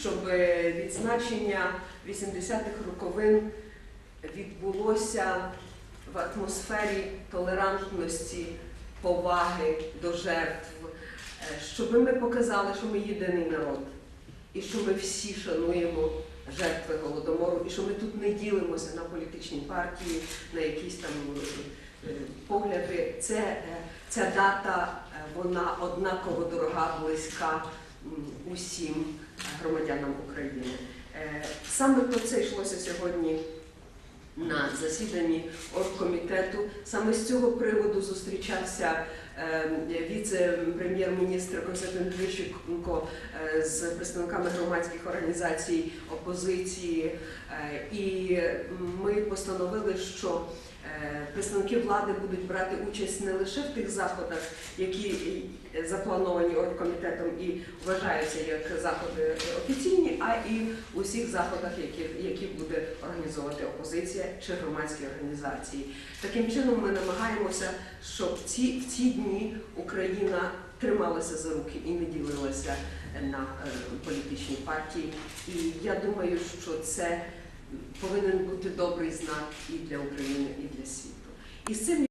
щоб відзначення 80-х роковин відбулося в атмосфері толерантності, поваги до жертв, е, щоб ми показали, що ми єдиний народ, і що ми всі шануємо жертви голодомору, і що ми тут не ділимося на політичні партії, на якісь там е, погляди. Це, е, ця дата е, вона однаково дорога, близька усім громадянам України. Е, Саме про це йшлося сьогодні на засіданні оргкомітету. Саме з цього приводу зустрічався е, віце-прем'єр-міністр Константин Грищенко е, з представниками громадських організацій опозиції, і ми постановили, що представники влади будуть брати участь не лише в тих заходах, які е, заплановані оргкомітетом і вважаються як заходи офіційні, а і у всіх заходах, які, які буде організовувати опозиція чи громадські організації. Таким чином ми намагаємося, щоб ці, в ці дні Україна трималася за руки і не ділилася на е, політичні партії. І я думаю, що це повинен бути добрий знак і для України, і для світу. І з цим